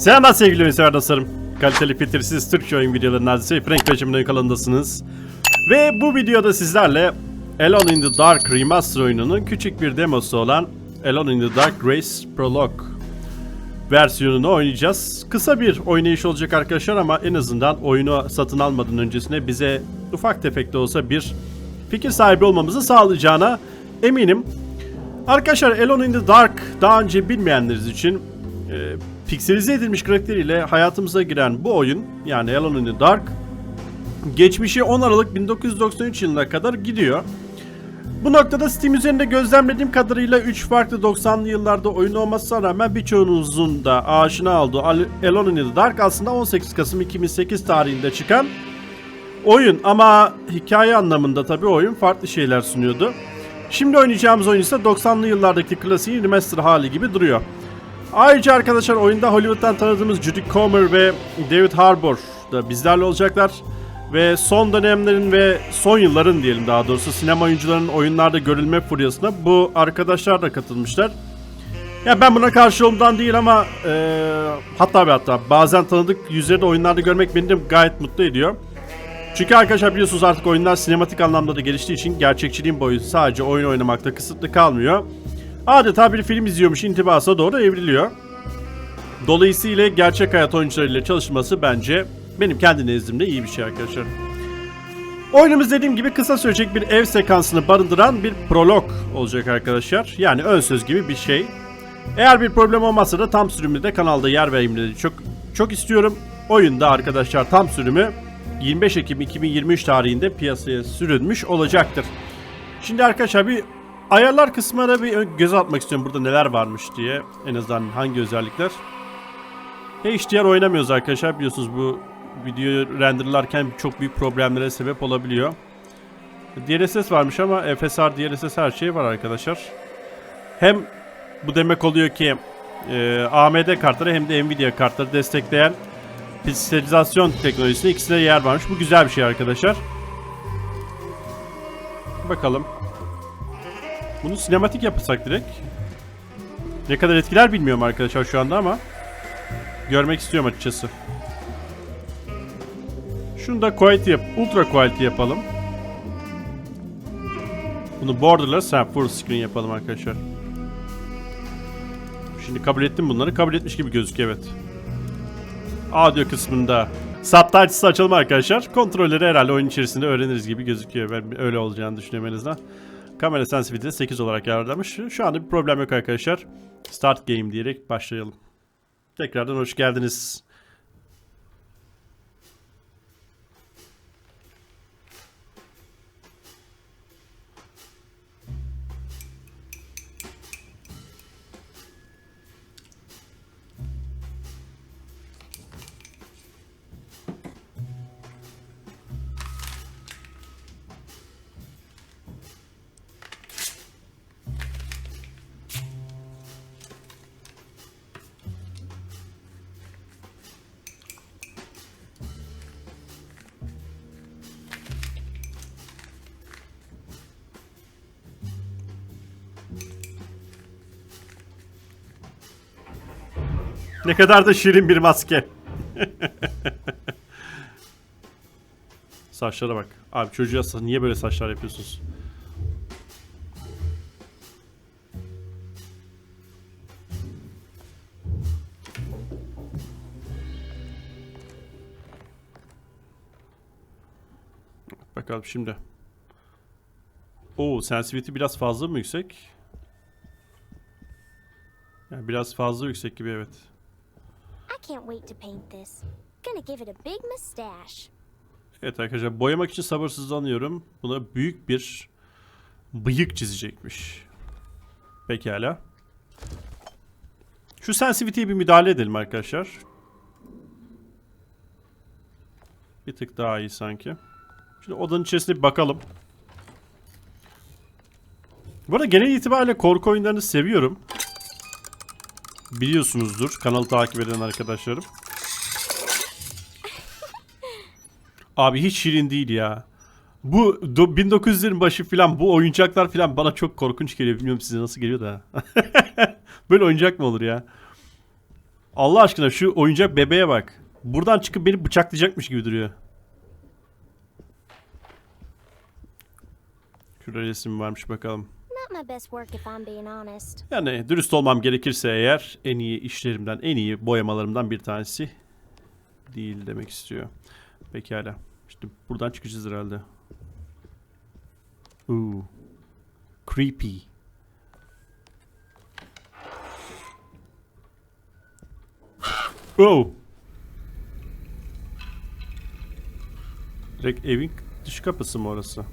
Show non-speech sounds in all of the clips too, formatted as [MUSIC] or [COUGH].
Selamlar sevgili oyunsever dostlarım. Kaliteli filtresiz Türkçe oyun videolarının adresi Frank Rejimin kanalındasınız. Ve bu videoda sizlerle Alone in the Dark Remaster oyununun küçük bir demosu olan Alone in the Dark Grace Prologue versiyonunu oynayacağız. Kısa bir oynayış olacak arkadaşlar ama en azından oyunu satın almadan öncesine bize ufak tefek de olsa bir fikir sahibi olmamızı sağlayacağına eminim. Arkadaşlar Alone in the Dark daha önce bilmeyenleriniz için e, pikselize edilmiş karakteriyle hayatımıza giren bu oyun yani Alone in the Dark geçmişi 10 Aralık 1993 yılına kadar gidiyor. Bu noktada Steam üzerinde gözlemlediğim kadarıyla 3 farklı 90'lı yıllarda oyun olmasına rağmen birçoğunuzun da aşina olduğu Al- Alone in the Dark aslında 18 Kasım 2008 tarihinde çıkan oyun ama hikaye anlamında tabii oyun farklı şeyler sunuyordu. Şimdi oynayacağımız oyun ise 90'lı yıllardaki klasiğin remaster hali gibi duruyor. Ayrıca arkadaşlar oyunda Hollywood'dan tanıdığımız Judy Comer ve David Harbour da bizlerle olacaklar. Ve son dönemlerin ve son yılların diyelim daha doğrusu sinema oyuncularının oyunlarda görülme furyasına bu arkadaşlar da katılmışlar. Ya ben buna karşı olduğumdan değil ama e, hatta ve hatta bazen tanıdık yüzleri de oyunlarda görmek beni de gayet mutlu ediyor. Çünkü arkadaşlar biliyorsunuz artık oyunlar sinematik anlamda da geliştiği için gerçekçiliğin boyutu sadece oyun oynamakta kısıtlı kalmıyor. Adeta bir film izliyormuş intibasına doğru evriliyor. Dolayısıyla gerçek hayat oyuncularıyla çalışması bence benim kendi nezdimde iyi bir şey arkadaşlar. Oyunumuz dediğim gibi kısa sürecek bir ev sekansını barındıran bir prolog olacak arkadaşlar. Yani ön söz gibi bir şey. Eğer bir problem olmazsa da tam sürümü de kanalda yer vermeyi çok çok istiyorum. Oyunda arkadaşlar tam sürümü 25 Ekim 2023 tarihinde piyasaya sürülmüş olacaktır. Şimdi arkadaşlar bir ayarlar kısmına bir ön- göz atmak istiyorum burada neler varmış diye. En azından hangi özellikler. HDR oynamıyoruz arkadaşlar biliyorsunuz bu videoyu renderlarken çok büyük problemlere sebep olabiliyor. DLSS varmış ama FSR, DLSS her şey var arkadaşlar. Hem bu demek oluyor ki e, AMD kartları hem de Nvidia kartları destekleyen pikselizasyon teknolojisinde ikisine yer varmış. Bu güzel bir şey arkadaşlar. Bakalım. Bunu sinematik yapsak direkt. Ne kadar etkiler bilmiyorum arkadaşlar şu anda ama görmek istiyorum açıkçası. Şunu da quality yap, ultra quality yapalım. Bunu borderless, ha, full screen yapalım arkadaşlar. Şimdi kabul ettim bunları. Kabul etmiş gibi gözüküyor evet. Audio kısmında subtitles açalım arkadaşlar. Kontrolleri herhalde oyun içerisinde öğreniriz gibi gözüküyor. Ben öyle olacağını düşünüyorum en azından. Kamera sensitivity 8 olarak ayarlamış. Şu anda bir problem yok arkadaşlar. Start game diyerek başlayalım. Tekrardan hoş geldiniz. Ne kadar da şirin bir maske. Saçlara bak. Abi çocuğa niye böyle saçlar yapıyorsunuz? Bakalım şimdi. Oo, sensitivity biraz fazla mı yüksek? Yani biraz fazla yüksek gibi evet. Can't wait to paint this. Gonna give it a big mustache. Evet arkadaşlar boyamak için sabırsızlanıyorum. Buna büyük bir bıyık çizecekmiş. Pekala. Şu sensitivity'ye bir müdahale edelim arkadaşlar. Bir tık daha iyi sanki. Şimdi odanın içerisine bir bakalım. Bu arada genel itibariyle korku oyunlarını seviyorum. Biliyorsunuzdur kanalı takip eden arkadaşlarım. Abi hiç şirin değil ya. Bu do- 1900'lerin başı filan bu oyuncaklar filan bana çok korkunç geliyor. Bilmiyorum size nasıl geliyor da. [LAUGHS] Böyle oyuncak mı olur ya? Allah aşkına şu oyuncak bebeğe bak. Buradan çıkıp beni bıçaklayacakmış gibi duruyor. Şurada resim varmış bakalım. Yani dürüst olmam gerekirse eğer en iyi işlerimden, en iyi boyamalarımdan bir tanesi değil demek istiyor. Pekala. İşte buradan çıkacağız herhalde. Ooh. Creepy. Oh. Direkt evin dış kapısı mı orası?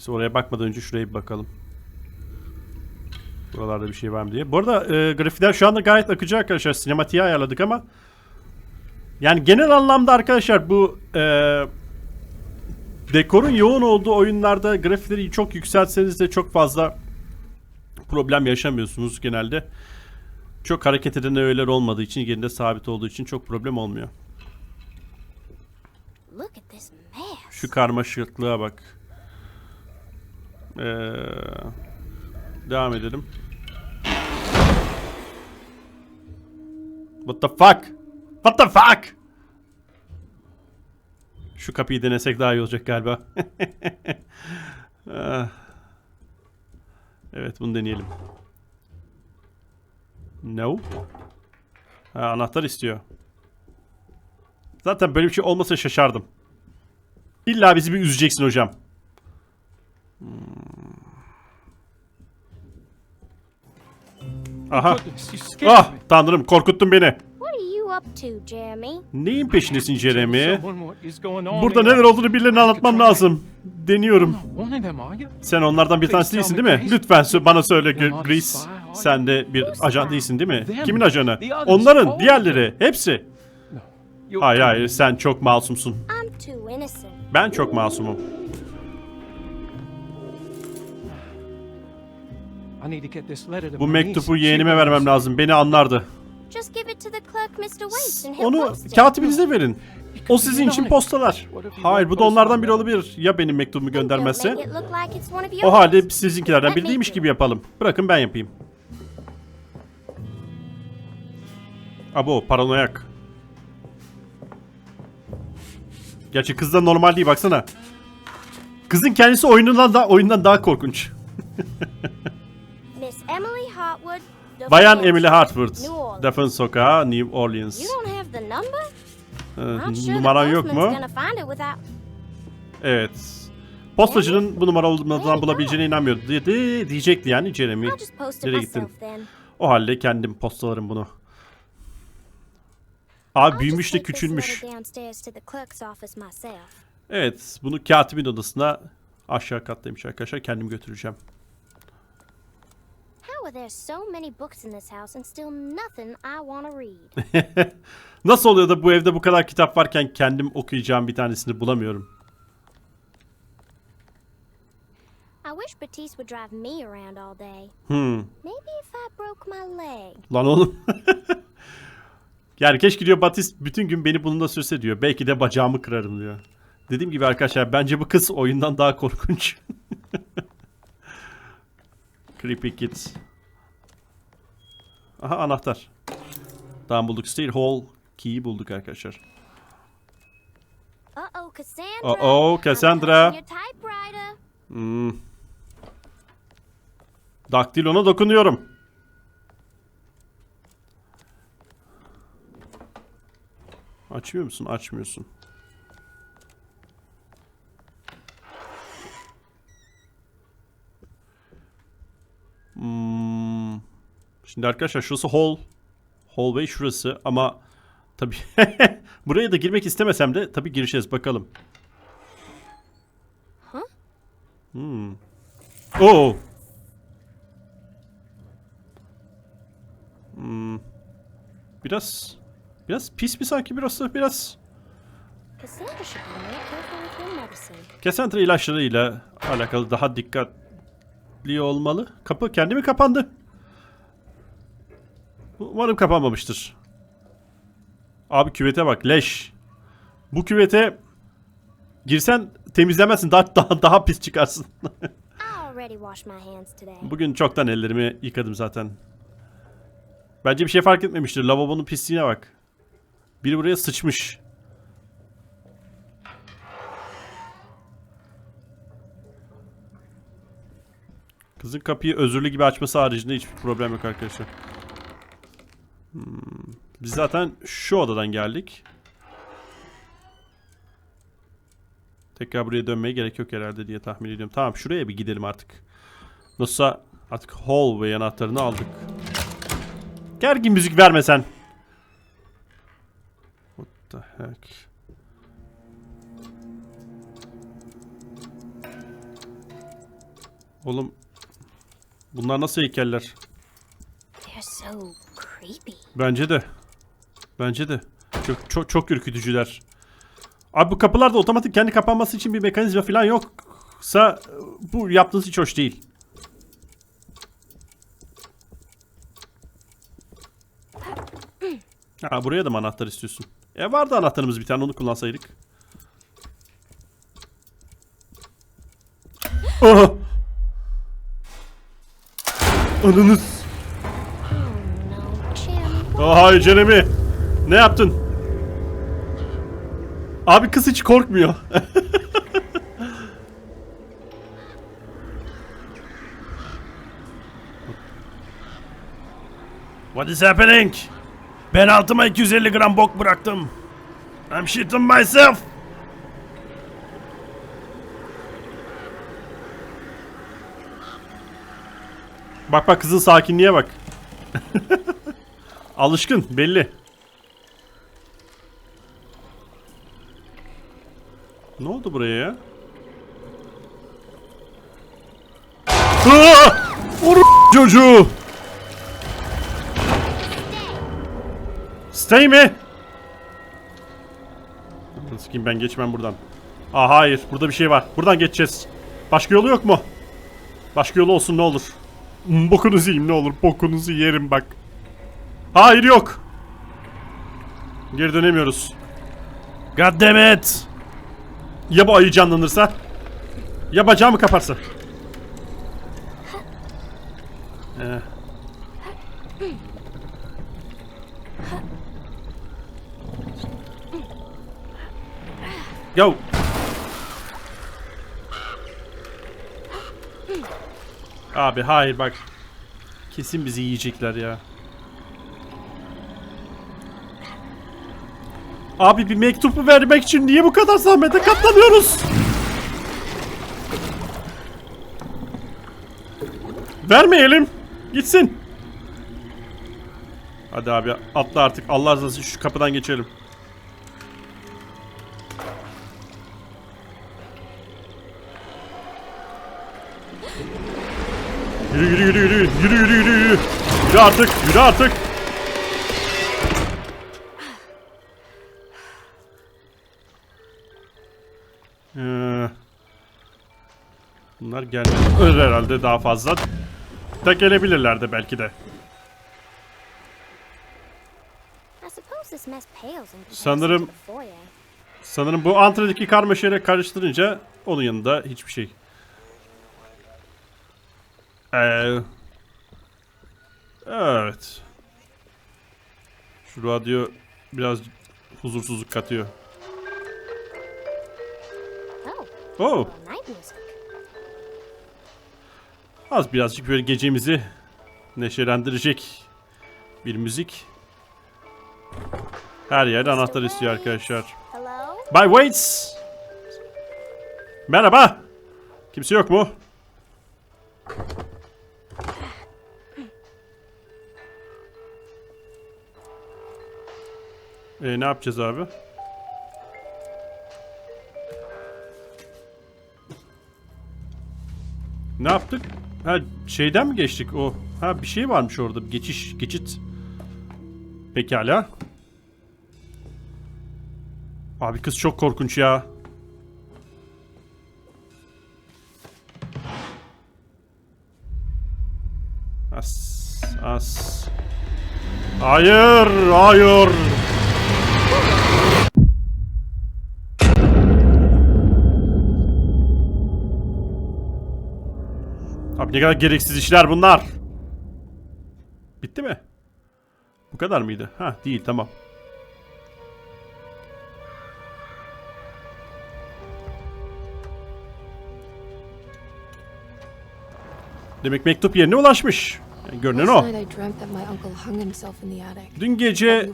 Neyse oraya bakmadan önce şuraya bir bakalım. Buralarda bir şey var mı diye. Bu arada e, grafikler şu anda gayet akıcı arkadaşlar. Sinematiği ayarladık ama yani genel anlamda arkadaşlar bu e, dekorun yoğun olduğu oyunlarda grafikleri çok yükseltseniz de çok fazla problem yaşamıyorsunuz genelde. Çok hareket eden öğeler olmadığı için yerinde sabit olduğu için çok problem olmuyor. Şu karmaşıklığa bak. Ee, devam edelim. What the fuck? What the fuck? Şu kapıyı denesek daha iyi olacak galiba. [LAUGHS] Ah. evet bunu deneyelim. No. Ha, anahtar istiyor. Zaten böyle bir şey olmasa şaşardım. İlla bizi bir üzeceksin hocam. Hmm. Aha. Ah tanrım korkuttun beni. What are you up to, Jeremy? Neyin peşindesin Jeremy? Someone what is going on Burada neler olduğunu birilerine anlatmam lazım. Deniyorum. One of them, are you? Sen onlardan bir tanesi değilsin değil mi? Lütfen bana söyle Gr- Grease. Sen de bir ajan değilsin değil mi? Kimin ajanı? Onların, diğerleri, hepsi. Hayır hayır sen çok masumsun. I'm too innocent. Ben çok masumum. Bu my mektubu niece. yeğenime vermem lazım. Beni anlardı. Onu katibinize verin. O sizin için postalar. Hayır bu da onlardan biri olabilir. Ya benim mektubumu göndermezse? O halde sizinkilerden biri değilmiş gibi yapalım. Bırakın ben yapayım. Abo paranoyak. Gerçi kız da normal değil baksana. Kızın kendisi oyunundan da oyundan daha korkunç. [LAUGHS] Miss Emily Hartwood. Bayan Emily Hartford. New Orleans. Defense Sokağı, New Orleans. You don't have the number? Ee, numaran yok mu? Evet. Postacının bu numara olmadan bulabileceğine inanmıyordu dedi, diyecekti yani Jeremy. Nereye gittin? O halde kendim postalarım bunu. Abi büyümüş de küçülmüş. Evet bunu katibin odasına aşağı kattaymış arkadaşlar kendim götüreceğim. How are there so many books in this house and still nothing I want to read? [LAUGHS] Nasıl oluyor da bu evde bu kadar kitap varken kendim okuyacağım bir tanesini bulamıyorum. I wish Batiste would drive me around all day. Hmm. Maybe if I broke my leg. Lan oğlum. [LAUGHS] yani keşke diyor Batist bütün gün beni bununla sürse diyor. Belki de bacağımı kırarım diyor. Dediğim gibi arkadaşlar bence bu kız oyundan daha korkunç. [LAUGHS] Creepy Kids. Aha anahtar. Tamam bulduk. Steel Hall Key'i bulduk arkadaşlar. Uh-oh, Cassandra. Uh-oh, Cassandra. Hmm. Daktilona dokunuyorum. Açmıyor musun? Açmıyorsun. Hmm. Şimdi arkadaşlar şurası hall. Hallway şurası ama tabii [LAUGHS] buraya da girmek istemesem de tabii gireceğiz bakalım. Hmm. Oo. Hmm. Biraz biraz pis mi sanki burası biraz. Cassandra ilaçlarıyla alakalı daha dikkatli olmalı. Kapı kendi mi kapandı? Umarım kapanmamıştır. Abi küvete bak leş. Bu küvete girsen temizlemezsin daha daha, daha pis çıkarsın. [LAUGHS] Bugün çoktan ellerimi yıkadım zaten. Bence bir şey fark etmemiştir. Lavabonun pisliğine bak. Biri buraya sıçmış. Kızın kapıyı özürlü gibi açması haricinde hiçbir problem yok arkadaşlar. Hmm, Biz zaten şu odadan geldik. Tekrar buraya dönmeye gerek yok herhalde diye tahmin ediyorum. Tamam şuraya bir gidelim artık. Nasılsa artık hallway anahtarını aldık. Gergin müzik vermesen. What the heck? Oğlum bunlar nasıl heykeller? They're so creepy. Bence de. Bence de. Çok çok çok ürkütücüler. Abi bu kapılarda otomatik kendi kapanması için bir mekanizma falan yoksa bu yaptığınız hiç hoş değil. Ha buraya da mı anahtar istiyorsun? E vardı anahtarımız bir tane onu kullansaydık. Aha! Anınız. Hayır Jeremy. Ne yaptın? Abi kız hiç korkmuyor. [LAUGHS] What is happening? Ben altıma 250 gram bok bıraktım. I'm shitting myself. Bak bak kızın sakinliğe bak. [LAUGHS] Alışkın belli. Ne oldu buraya ya? Aa! Oru çocuğu. Stay mi? Sikeyim ben geçmem buradan. Aa hayır burada bir şey var. Buradan geçeceğiz. Başka yolu yok mu? Başka yolu olsun ne olur. Hmm, Bokunuzu yiyeyim ne olur. Bokunuzu yerim bak. Hayır yok. Geri dönemiyoruz. God damn it. Ya bu ayı canlanırsa? Ya bacağımı kaparsa? Eh. Yo. Abi hayır bak. Kesin bizi yiyecekler ya. Abi bir mektubu vermek için niye bu kadar zahmete katlanıyoruz? Vermeyelim. Gitsin. Hadi abi atla artık. Allah razı olsun şu kapıdan geçelim. Yürü yürü yürü yürü yürü yürü yürü yürü. Artık yürü artık. Bunlar gelmez herhalde daha fazla. Da gelebilirler de belki de. Sanırım-. Sanırım bu antredeki karmaşayla karıştırınca onun yanında hiçbir şey. Ee, evet. Şu radyo biraz huzursuzluk katıyor. Oh, Oh. Az birazcık böyle gecemizi neşelendirecek bir müzik. Her yerde anahtar istiyor arkadaşlar. Bay Waits. Merhaba. Kimse yok mu? Ee, ne yapacağız abi? Ne yaptık? Ha şeyden mi geçtik o? Ha bir şey varmış orada. Bir geçiş, geçit. Pekala. Abi kız çok korkunç ya. As, as. Hayır, hayır. Abi ne kadar gereksiz işler bunlar. Bitti mi? Bu kadar mıydı? Ha değil tamam. Demek mektup yerine ulaşmış. Yani görünen o. Dün gece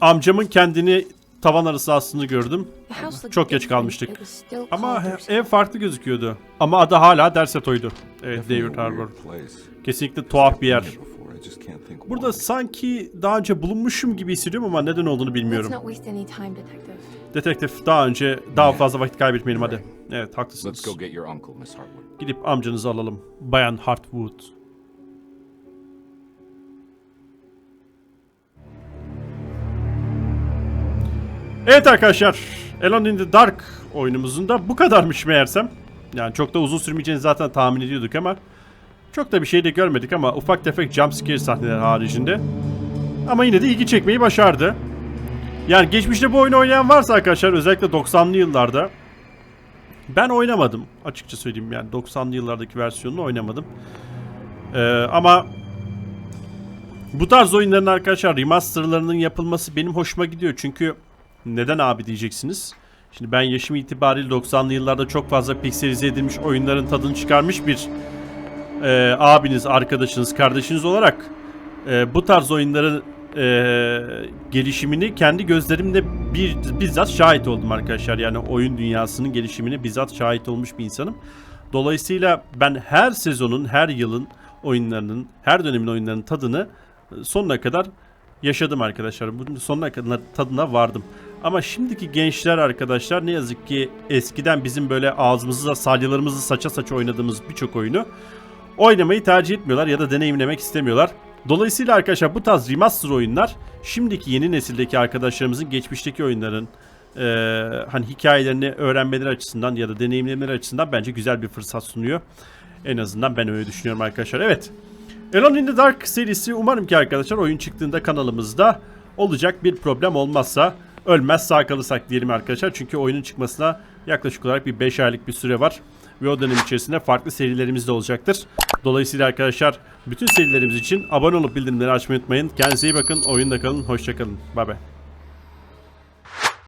amcamın kendini tavan arası astığını gördüm. Çok geç kalmıştık. Ama ev farklı gözüküyordu. Ama adı hala Dersetoy'du. Evet David Harbour. Kesinlikle tuhaf bir yer. Burada sanki daha önce bulunmuşum gibi hissediyorum ama neden olduğunu bilmiyorum. Detektif daha önce daha fazla vakit kaybetmeyelim hadi. Evet haklısınız. Gidip amcanızı alalım. Bayan Hartwood. Evet arkadaşlar. Alone in the Dark oyunumuzun da bu kadarmış meğersem. Yani çok da uzun sürmeyeceğini zaten tahmin ediyorduk ama çok da bir şey de görmedik ama ufak tefek jumpscare sahneler haricinde. Ama yine de ilgi çekmeyi başardı. Yani geçmişte bu oyunu oynayan varsa arkadaşlar özellikle 90'lı yıllarda ben oynamadım açıkça söyleyeyim yani 90'lı yıllardaki versiyonunu oynamadım. Ee, ama bu tarz oyunların arkadaşlar remasterlarının yapılması benim hoşuma gidiyor çünkü neden abi diyeceksiniz. Şimdi ben yaşım itibariyle 90'lı yıllarda çok fazla pikselize edilmiş oyunların tadını çıkarmış bir e, abiniz, arkadaşınız, kardeşiniz olarak e, bu tarz oyunların e, gelişimini kendi gözlerimle bir bizzat şahit oldum arkadaşlar. Yani oyun dünyasının gelişimini bizzat şahit olmuş bir insanım. Dolayısıyla ben her sezonun, her yılın oyunlarının, her dönemin oyunlarının tadını sonuna kadar yaşadım arkadaşlar. Bunun sonuna kadar tadına vardım. Ama şimdiki gençler arkadaşlar ne yazık ki eskiden bizim böyle ağzımızı salyalarımızı saça saça oynadığımız birçok oyunu oynamayı tercih etmiyorlar ya da deneyimlemek istemiyorlar. Dolayısıyla arkadaşlar bu tarz remaster oyunlar şimdiki yeni nesildeki arkadaşlarımızın geçmişteki oyunların eee, hani hikayelerini öğrenmeleri açısından ya da deneyimlemeleri açısından bence güzel bir fırsat sunuyor. En azından ben öyle düşünüyorum arkadaşlar. Evet. Alone in the Dark serisi umarım ki arkadaşlar oyun çıktığında kanalımızda olacak bir problem olmazsa ölmez sağ kalırsak diyelim arkadaşlar. Çünkü oyunun çıkmasına yaklaşık olarak bir 5 aylık bir süre var. Ve o dönem içerisinde farklı serilerimiz de olacaktır. Dolayısıyla arkadaşlar bütün serilerimiz için abone olup bildirimleri açmayı unutmayın. Kendinize iyi bakın. Oyunda kalın. Hoşçakalın. Bay bay.